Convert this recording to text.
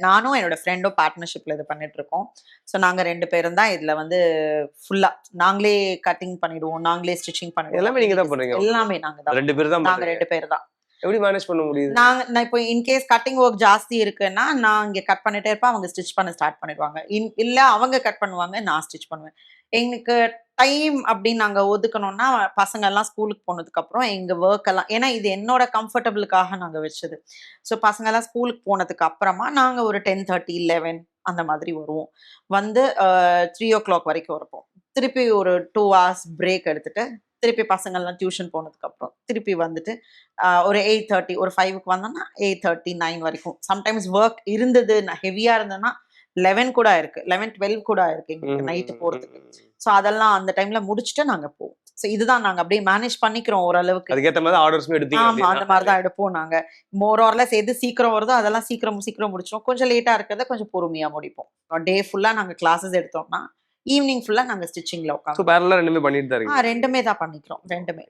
நானும் என்னோட ஃப்ரெண்டும் பார்ட்னர்ஷிப்ல இது பண்ணிட்டு இருக்கோம் ஸோ நாங்க ரெண்டு பேரும் தான் இதுல வந்து ஃபுல்லா நாங்களே கட்டிங் பண்ணிடுவோம் நாங்களே ஸ்டிச்சிங் பண்ணிடுவோம் எல்லாமே நீங்க தான் பண்றீங்க. எல்லாமே நாங்க தான் ரெண்டு பேர் தான் நாங்க பண்றீங்க. ரெண்டு பேர் தான் எப்படி மேனேஜ் பண்ண முடியுது? நாங்க நான் இப்போ இன்கேஸ் கட்டிங் ஒர்க் ஜாஸ்தி இருக்குன்னா நான் இங்க கட் பண்ணிட்டே இருப்பேன் அவங்க ஸ்டிச் பண்ண ஸ்டார்ட் பண்ணிடுவாங்க. இன் இல்ல அவங்க கட் பண்ணுவாங்க நான் ஸ்டிச் பண்ணுவேன். எங்களுக்கு டைம் அப்படின்னு நாங்க ஒதுக்கணும்னா பசங்க எல்லாம் ஸ்கூலுக்கு போனதுக்கு அப்புறம் எங்க ஒர்க் எல்லாம் ஏன்னா இது என்னோட கம்ஃபர்டபுளுக்காக நாங்க வச்சது. ஸோ பசங்க எல்லாம் ஸ்கூலுக்கு போனதுக்கு அப்புறமா நாங்க ஒரு டென் தேர்ட்டி லெவன் அந்த மாதிரி வருவோம். வந்து த்ரீ ஓ கிளாக் வரைக்கும் இருப்போம். திருப்பி ஒரு டூ ஹவர்ஸ் பிரேக் எடுத்துட்டு திருப்பி பசங்கள்லாம் டியூஷன் போனதுக்கு அப்புறம் திருப்பி வந்துட்டு ஒரு எயிட் தேர்ட்டி ஒரு ஃபைவுக்கு வந்தோம்னா எயிட் தேர்ட்டி நைன் வரைக்கும். சம்டைம்ஸ் ஒர்க் இருந்தது ஹெவியா இருந்ததுன்னா லெவன் கூட இருக்கு. லெவன் டுவெல் கூட இருக்கு எங்களுக்கு நைட்டு போறதுக்கு. ஸோ அதெல்லாம் அந்த டைம்ல முடிச்சுட்டு நாங்க போவோம். ஸோ இதுதான் நாங்க அப்படியே மேனேஜ் பண்ணிக்கிறோம் ஓரளவுக்கு. அதுக்கேத்த மாதிரி ஆர்டர்ஸும் எடுத்தீங்க ஆமா அந்த. மாதிரி தான் எடுப்போம் நாங்க. மோர் ஆர்லெஸ் எது சீக்கிரம் வருதோ அதெல்லாம் சீக்கிரம் சீக்கிரம் முடிச்சிடும் கொஞ்சம் லேட்டா இருக்கிறத கொஞ்சம் பொறுமையா முடிப்போம். டே ஃபுல்லா நாங்க கிளாஸஸ் எடுத்தோம்னா ஈவினிங் ஃபுல்லா நாங்க ஸ்டிச்சிங்ல So, உட்காந்து ஆ ரெண்டுமே பண்ணிட்டு தான் ரெண்டுமே தான் பண்ணிக்கிறோம். ரெண்டுமே.